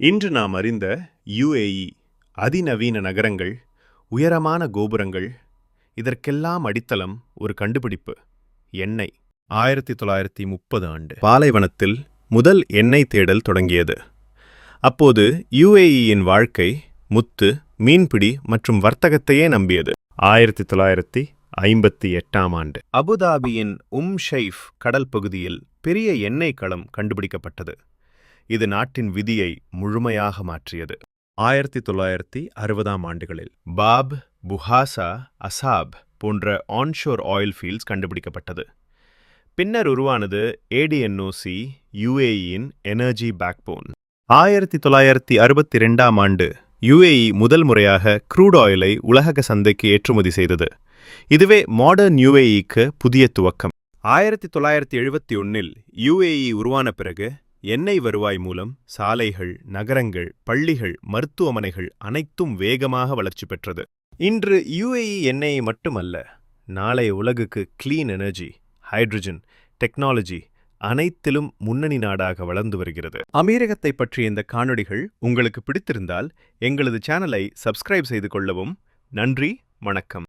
இன்று நாம் அறிந்த யுஏஇ அதிநவீன நகரங்கள் உயரமான கோபுரங்கள் இதற்கெல்லாம் அடித்தளம் ஒரு கண்டுபிடிப்பு எண்ணெய். ஆயிரத்தி தொள்ளாயிரத்தி முப்பது ஆண்டு. பாலைவனத்தில் முதல் எண்ணெய் தேடல் தொடங்கியது. அப்போது யுஏஇயின் வாழ்க்கை முத்து மீன்பிடி மற்றும் வர்த்தகத்தையே நம்பியது. ஆயிரத்தி தொள்ளாயிரத்தி ஐம்பத்தி எட்டாம் ஆண்டு. அபுதாபியின் உம் ஷெய்ஃப் கடல் பகுதியில் பெரிய எண்ணெய் களம் கண்டுபிடிக்கப்பட்டது. இது நாட்டின் விதியை முழுமையாக மாற்றியது. ஆயிரத்தி தொள்ளாயிரத்தி அறுபதாம் ஆண்டுகளில் பாப் புஹாசா அசாப் போன்ற ஆன்ஷோர் ஆயில் ஃபீல்ட்ஸ் கண்டுபிடிக்கப்பட்டது. பின்னர் உருவானது ஏடிஎன்ஓசி யுஏஇயின் எனர்ஜி பேக்போன் ஆயிரத்தி தொள்ளாயிரத்தி அறுபத்தி ரெண்டாம் ஆண்டு யுஏஇ முதல் முறையாக க்ரூட் ஆயிலை உலக சந்தைக்கு ஏற்றுமதி செய்தது. இதுவே மாடர்ன் யுஏஇக்கு புதிய துவக்கம். ஆயிரத்தி தொள்ளாயிரத்தி எழுபத்தி ஒன்னில் யுஏஇ உருவான பிறகு எண்ணெய் வருவாய் மூலம் சாலைகள் நகரங்கள் பள்ளிகள் மருத்துவமனைகள் அனைத்தும் வேகமாக வளர்ச்சி பெற்றது. இன்று யுஏஇ எண்ணெயை மட்டுமல்ல நாளை உலகுக்கு கிளீன் எனர்ஜி ஹைட்ரஜன் டெக்னாலஜி அனைத்திலும் முன்னணி நாடாக வளர்ந்து வருகிறது. அமீரகத்தை பற்றிய இந்த காணொளிகள் உங்களுக்கு பிடித்திருந்தால் எங்களது சேனலை சப்ஸ்கிரைப் செய்து கொள்ளவும். நன்றி வணக்கம்.